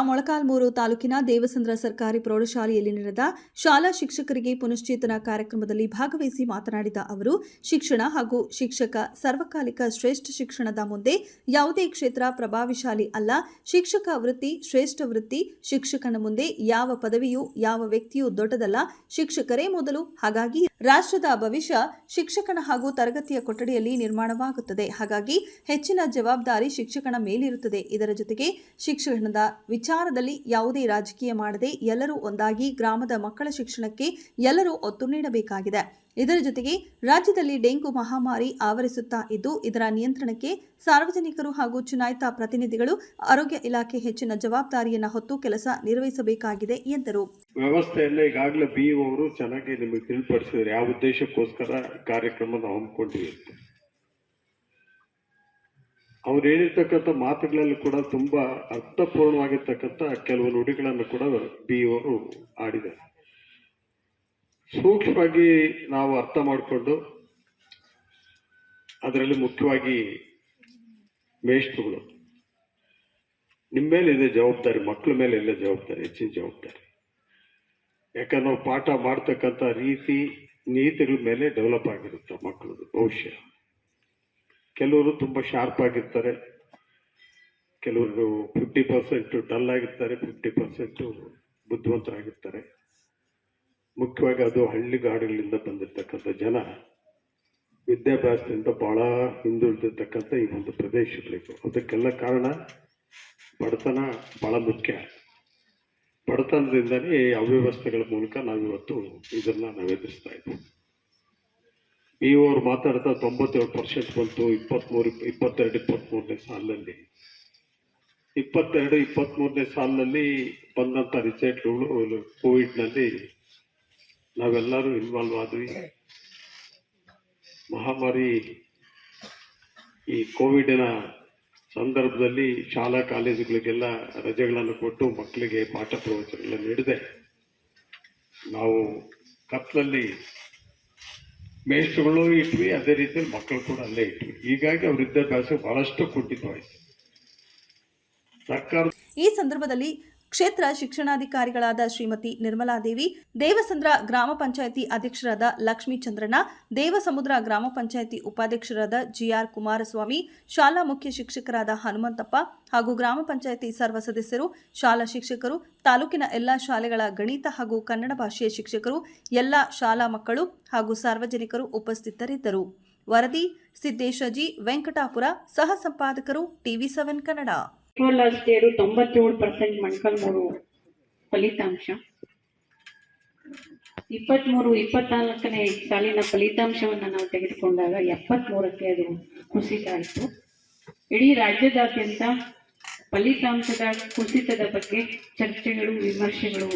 ಮೊಳಕಾಲ್ಮೂರು ತಾಲೂಕಿನ ದೇವಸಂದ್ರ ಸರ್ಕಾರಿ ಪ್ರೌಢಶಾಲೆಯಲ್ಲಿ ನಡೆದ ಶಾಲಾ ಶಿಕ್ಷಕರಿಗೆ ಪುನಶ್ಚೇತನ ಕಾರ್ಯಕ್ರಮದಲ್ಲಿ ಭಾಗವಹಿಸಿ ಮಾತನಾಡಿದ ಅವರು, ಶಿಕ್ಷಣ ಹಾಗೂ ಶಿಕ್ಷಕ ಸರ್ವಕಾಲಿಕ ಶ್ರೇಷ್ಠ ಶಿಕ್ಷಣದ ಮುಂದೆ ಯಾವುದೇ ಕ್ಷೇತ್ರ ಪ್ರಭಾವಿಶಾಲಿ ಅಲ್ಲ. ಶಿಕ್ಷಕ ವೃತ್ತಿ, ಶ್ರೇಷ್ಠ ವೃತ್ತಿ, ಶಿಕ್ಷಕನ ಮುಂದೆ ಯಾವ ಪದವಿಯೂ, ಯಾವ ವ್ಯಕ್ತಿಯೂ ದೊಡ್ಡದಲ್ಲ. ಶಿಕ್ಷಕರೇ ಮೊದಲು. ಹಾಗಾಗಿ ರಾಷ್ಟ್ರದ ಭವಿಷ್ಯ ಶಿಕ್ಷಕನ ಹಾಗೂ ತರಗತಿಯ ಕೊಠಡಿಯಲ್ಲಿ ನಿರ್ಮಾಣವಾಗುತ್ತದೆ. ಹಾಗಾಗಿ ಹೆಚ್ಚಿನ ಜವಾಬ್ದಾರಿ ಶಿಕ್ಷಕನ ಮೇಲಿರುತ್ತದೆ. ಇದರ ಜೊತೆಗೆ ಶಿಕ್ಷಣದ ವಿಚಾರದಲ್ಲಿ ಯಾವುದೇ ರಾಜಕೀಯ ಮಾಡದೆ ಎಲ್ಲರೂ ಒಂದಾಗಿ ಗ್ರಾಮದ ಮಕ್ಕಳ ಶಿಕ್ಷಣಕ್ಕೆ ಎಲ್ಲರೂ ಒತ್ತು ನೀಡಬೇಕಾಗಿದೆ. ಇದರ ಜೊತೆಗೆ ರಾಜ್ಯದಲ್ಲಿ ಡೆಂಗು ಮಹಾಮಾರಿ ಆವರಿಸುತ್ತಾ ಇದ್ದು, ಇದರ ನಿಯಂತ್ರಣಕ್ಕೆ ಸಾರ್ವಜನಿಕರು ಹಾಗೂ ಚುನಾಯಿತ ಪ್ರತಿನಿಧಿಗಳು ಆರೋಗ್ಯ ಇಲಾಖೆ ಹೆಚ್ಚಿನ ಜವಾಬ್ದಾರಿಯನ್ನು ಹೊತ್ತು ಕೆಲಸ ನಿರ್ವಹಿಸಬೇಕಾಗಿದೆ ಎಂದರು. ಈಗಾಗಲೇ ಅವರು ಚೆನ್ನಾಗಿ ನಿಮಗೆ ತಿಳಿಪಡಿಸಿದ್ರು ಯಾವ ಉದ್ದೇಶಕ್ಕೋಸ್ಕರ ಅವ್ರು ಹೇಳಿರ್ತಕ್ಕಂಥ ಮಾತುಗಳಲ್ಲಿ ಕೂಡ ತುಂಬಾ ಅರ್ಥಪೂರ್ಣವಾಗಿರ್ತಕ್ಕಂಥ ಕೆಲವು ನುಡಿಗಳನ್ನು ಕೂಡ ಬಿ ಅವರು ಆಡಿದ್ದಾರೆ. ಸೂಕ್ಷ್ಮವಾಗಿ ನಾವು ಅರ್ಥ ಮಾಡಿಕೊಂಡು ಅದರಲ್ಲಿ ಮುಖ್ಯವಾಗಿ ಮೇಷ್ಟ್ರುಗಳು. ನಿಮ್ಮ ಮೇಲೆ ಇದೆ ಜವಾಬ್ದಾರಿ ಮಕ್ಕಳ ಮೇಲೆ ಇಲ್ಲ ಜವಾಬ್ದಾರಿ, ಹೆಚ್ಚಿನ ಜವಾಬ್ದಾರಿ. ಯಾಕಂದ್ರೆ ನಾವು ಪಾಠ ಮಾಡ್ತಕ್ಕಂಥ ರೀತಿ, ನೀತಿಗಳ ಮೇಲೆ ಡೆವಲಪ್ ಆಗಿರುತ್ತೆ ಮಕ್ಕಳದು ಭವಿಷ್ಯ. ಕೆಲವರು ತುಂಬ ಶಾರ್ಪ್ ಆಗಿರ್ತಾರೆ. ಕೆಲವರು ಫಿಫ್ಟಿ ಪರ್ಸೆಂಟ್ ಡಲ್ ಆಗಿರ್ತಾರೆ ಫಿಫ್ಟಿ ಪರ್ಸೆಂಟು ಬುದ್ಧಿವಂತರಾಗಿರ್ತಾರೆ. ಮುಖ್ಯವಾಗಿ ಅದು ಹಳ್ಳಿಗಾಡುಗಳಿಂದ ಬಂದಿರತಕ್ಕಂಥ ಜನ ವಿದ್ಯಾಭ್ಯಾಸದಿಂದ ಬಹಳ ಹಿಂದುಳಿದಿರ್ತಕ್ಕಂಥ ಈ ಒಂದು ಪ್ರದೇಶಗಳಿಗೂ. ಅದಕ್ಕೆಲ್ಲ ಕಾರಣ ಬಡತನ ಬಹಳ ಮುಖ್ಯ. ಬಡತನದಿಂದಲೇ ಅವ್ಯವಸ್ಥೆಗಳ ಮೂಲಕ ನಾವಿವತ್ತು ಇದನ್ನ ನಾವು ಎದುರಿಸ್ತಾ ಇದ್ದೀವಿ ಬಿ ಅವ್ರು ಮಾತಾಡ್ತಾ ತೊಂಬತ್ತೇಳು ಪರ್ಸೆಂಟ್ ಬಂತು, ಇಪ್ಪತ್ಮೂರು, ಇಪ್ಪತ್ತೆರಡು ಇಪ್ಪತ್ತ್ಮೂರನೇ ಸಾಲಿನಲ್ಲಿ. ಇಪ್ಪತ್ತೆರಡು ಇಪ್ಪತ್ತ್ಮೂರನೇ ಸಾಲಿನಲ್ಲಿ ಬಂದಂಥ ರಿಸಲ್ಟ್ಗಳು ಕೋವಿಡ್ನಲ್ಲಿ ನಾವೆಲ್ಲರೂ ಇನ್ವಾಲ್ವ್ ಆದ್ವಿ. ಮಹಾಮಾರಿ ಈ ಕೋವಿಡಿನ ಸಂದರ್ಭದಲ್ಲಿ ಶಾಲಾ ಕಾಲೇಜುಗಳಿಗೆಲ್ಲ ರಜೆಗಳನ್ನು ಕೊಟ್ಟು ಮಕ್ಕಳಿಗೆ ಪಾಠ ಪ್ರವಚನಗಳನ್ನು ನೀಡಿದೆ. ನಾವು ಕತ್ಲಲ್ಲಿ ಮೇಷ್ಟ್ರುಗಳು ಇಟ್ವಿ ಅದೇ ರೀತಿಯಲ್ಲಿ ಮಕ್ಕಳು ಕೂಡ ಅಲ್ಲೇ ಇಟ್ವಿ ಹೀಗಾಗಿ ಅವ್ರ ವಿದ್ಯಾಭ್ಯಾಸ ಬಹಳಷ್ಟು ಕುಂಠಿತವಾಯಿತು ಸರ್ಕಾರ ಈ ಸಂದರ್ಭದಲ್ಲಿ ಕ್ಷೇತ್ರ ಶಿಕ್ಷಣಾಧಿಕಾರಿಗಳಾದ ಶ್ರೀಮತಿ ನಿರ್ಮಲಾದೇವಿ ದೇವಸಂದ್ರ ಗ್ರಾಮ ಪಂಚಾಯಿತಿ ಅಧ್ಯಕ್ಷರಾದ ಲಕ್ಷ್ಮೀ ಚಂದ್ರಣ್ಣ, ದೇವಸಮುದ್ರ ಗ್ರಾಮ ಪಂಚಾಯಿತಿ ಉಪಾಧ್ಯಕ್ಷರಾದ ಜಿಆರ್ ಕುಮಾರಸ್ವಾಮಿ, ಶಾಲಾ ಮುಖ್ಯ ಶಿಕ್ಷಕರಾದ ಹನುಮಂತಪ್ಪ ಹಾಗೂ ಗ್ರಾಮ ಪಂಚಾಯಿತಿ ಸರ್ವ ಸದಸ್ಯರು, ಶಾಲಾ ಶಿಕ್ಷಕರು, ತಾಲೂಕಿನ ಎಲ್ಲಾ ಶಾಲೆಗಳ ಗಣಿತ ಹಾಗೂ ಕನ್ನಡ ಭಾಷೆಯ ಶಿಕ್ಷಕರು, ಎಲ್ಲ ಶಾಲಾ ಮಕ್ಕಳು ಹಾಗೂ ಸಾರ್ವಜನಿಕರು ಉಪಸ್ಥಿತರಿದ್ದರು. ವರದಿ ಸಿದ್ದೇಶಜಿ ವೆಂಕಟಾಪುರ, ಸಹ ಸಂಪಾದಕರು TV seven Kannada. Last year ತೊಂಬತ್ತೇಳು ಪರ್ಸೆಂಟ್ ಮೂರು ಫಲಿತಾಂಶ. ಇಪ್ಪತ್ಮೂರು, ಇಪ್ಪತ್ನಾಲ್ಕನೇ ಸಾಲಿನ ಫಲಿತಾಂಶವನ್ನು ನಾವು ತೆಗೆದುಕೊಂಡಾಗ ಎಪ್ಪತ್ಮೂರಕ್ಕೆ ಅದು ಕುಸಿತ ಆಯಿತು ಇಡೀ ರಾಜ್ಯದಾದ್ಯಂತ ಫಲಿತಾಂಶದ ಕುಸಿತದ ಬಗ್ಗೆ ಚರ್ಚೆಗಳು, ವಿಮರ್ಶೆಗಳು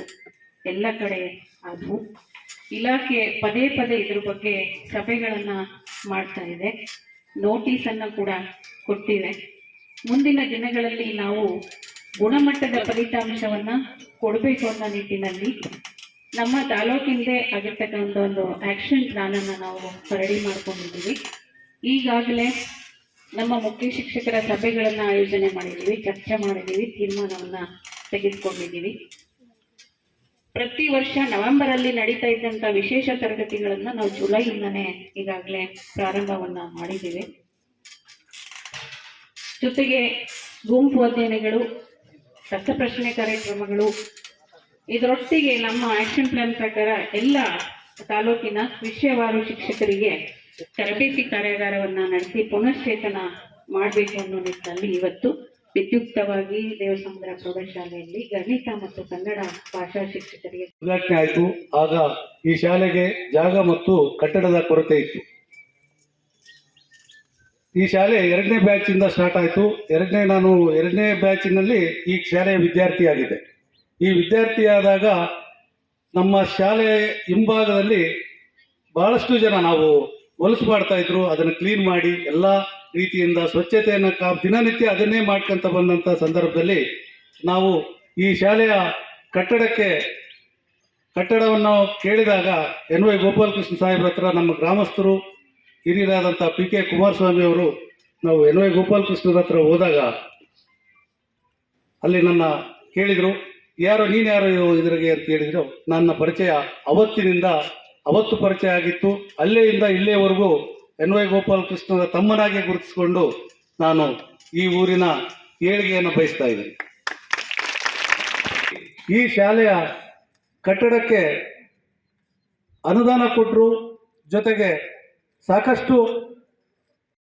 ಎಲ್ಲ ಕಡೆ ಆದವು. ಇಲಾಖೆ ಪದೇ ಪದೇ ಇದ್ರ ಬಗ್ಗೆ ಸಭೆಗಳನ್ನು ಮಾಡ್ತಾ ಇದೆ. ನೋಟಿಸನ್ನು ಕೂಡ ಕೊಟ್ಟಿದೆ. ಮುಂದಿನ ದಿನಗಳಲ್ಲಿ ನಾವು ಗುಣಮಟ್ಟದ ಫಲಿತಾಂಶವನ್ನ ಕೊಡಬೇಕು ಅನ್ನೋ ನಿಟ್ಟಿನಲ್ಲಿ ನಮ್ಮ ತಾಲೂಕಿಂದೇ ಆಗಿರ್ತಕ್ಕಂಥ ಒಂದು ಆಕ್ಷನ್ ಪ್ಲಾನ್ ಅನ್ನ ನಾವು ರೆಡಿ ಮಾಡ್ಕೊಂಡಿದ್ದೀವಿ. ಈಗಾಗಲೇ ನಮ್ಮ ಮುಖ್ಯ ಶಿಕ್ಷಕರ ಸಭೆಗಳನ್ನ ಆಯೋಜನೆ ಮಾಡಿದ್ದೀವಿ, ಚರ್ಚೆ ಮಾಡಿದ್ದೀವಿ, ತೀರ್ಮಾನವನ್ನ ತೆಗೆದುಕೊಂಡಿದ್ದೀವಿ. ಪ್ರತಿ ವರ್ಷ ನವೆಂಬರ್ ಅಲ್ಲಿ ನಡೀತಾ ಇದ್ದಂತ ವಿಶೇಷ ತರಗತಿಗಳನ್ನ ನಾವು ಜುಲೈಯಿಂದನೇ ಈಗಾಗಲೇ ಪ್ರಾರಂಭವನ್ನ ಮಾಡಿದ್ದೀವಿ. ಜೊತೆಗೆ ಗುಂಪು ಅಧ್ಯಯನಗಳು ಪ್ರಶ್ನೆ ಕಾರ್ಯಕ್ರಮಗಳು, ಇದರೊಟ್ಟಿಗೆ ನಮ್ಮ ಆಕ್ಷನ್ ಪ್ಲಾನ್ ಪ್ರಕಾರ ಎಲ್ಲ ತಾಲೂಕಿನ ವಿಷಯವಾರು ಶಿಕ್ಷಕರಿಗೆ ತರಬೇತಿ ಕಾರ್ಯಾಗಾರವನ್ನು ನಡೆಸಿ ಪುನಶ್ಚೇತನ ಮಾಡಬೇಕು ಅನ್ನೋ ನಿಟ್ಟಿನಲ್ಲಿ ಇವತ್ತು ವಿದ್ಯುಕ್ತವಾಗಿ ದೇವಸಮುದ್ರ ಪ್ರೌಢಶಾಲೆಯಲ್ಲಿ ಗಣಿತ ಮತ್ತು ಕನ್ನಡ ಭಾಷಾ ಶಿಕ್ಷಕರಿಗೆ ಉದ್ಘಾಟನೆ ಆಯಿತು. ಆಗ ಈ ಶಾಲೆಗೆ ಜಾಗ ಮತ್ತು ಕಟ್ಟಡದ ಕೊರತೆ ಇತ್ತು. ಈ ಶಾಲೆ ಎರಡನೇ ಬ್ಯಾಚಿಂದ ಸ್ಟಾರ್ಟ್ ಆಯಿತು. ಎರಡನೇ ನಾನು, ಎರಡನೇ ಬ್ಯಾಚಿನಲ್ಲಿ ಈ ಶಾಲೆಯ ವಿದ್ಯಾರ್ಥಿಯಾಗಿದ್ದೆ ಈ ವಿದ್ಯಾರ್ಥಿಯಾದಾಗ ನಮ್ಮ ಶಾಲೆ ಹಿಂಭಾಗದಲ್ಲಿ ಬಹಳಷ್ಟು ಜನ ನಾವು ಹೊಲಸು ಮಾಡ್ತಾ ಇದ್ರು. ಅದನ್ನು ಕ್ಲೀನ್ ಮಾಡಿ ಎಲ್ಲ ರೀತಿಯಿಂದ ಸ್ವಚ್ಛತೆಯನ್ನು ಕಾ, ದಿನನಿತ್ಯ ಅದನ್ನೇ ಮಾಡ್ಕೊಂತ ಬಂದಂಥ ಸಂದರ್ಭದಲ್ಲಿ ನಾವು ಈ ಶಾಲೆಯ ಕಟ್ಟಡಕ್ಕೆ ಕಟ್ಟಡವನ್ನು ಕೇಳಿದಾಗ ಎನ್ ವೈ ಗೋಪಾಲಕೃಷ್ಣ ಸಾಹೇಬ್ರ ಹತ್ರ ನಮ್ಮ ಗ್ರಾಮಸ್ಥರು ಹಿರಿಯರಾದಂಥ ಪಿ ಕೆ ಕುಮಾರಸ್ವಾಮಿ ಅವರು ನಾವು ಎನ್ ವೈ ಗೋಪಾಲಕೃಷ್ಣರ ಹತ್ರ ಹೋದಾಗ ಅಲ್ಲಿ ನನ್ನ ಕೇಳಿದರು, ಯಾರು, ನೀನು ಯಾರು ಇದ್ರಿಗೆ? ಅಂತ ಕೇಳಿದರು. ನನ್ನ ಪರಿಚಯ ಅವತ್ತಿನಿಂದ, ಅವತ್ತು ಪರಿಚಯ ಆಗಿತ್ತು. ಅಲ್ಲೇಯಿಂದ ಇಲ್ಲೇವರೆಗೂ ಎನ್ ವೈ ಗೋಪಾಲಕೃಷ್ಣನ ತಮ್ಮನಾಗೆ ಗುರುತಿಸಿಕೊಂಡು ನಾನು ಈ ಊರಿನ ಏಳಿಗೆಯನ್ನು ಬಯಸ್ತಾ ಇದ್ದೀನಿ. ಈ ಶಾಲೆಯ ಕಟ್ಟಡಕ್ಕೆ ಅನುದಾನ ಕೊಟ್ಟರು ಜೊತೆಗೆ ಸಾಕಷ್ಟು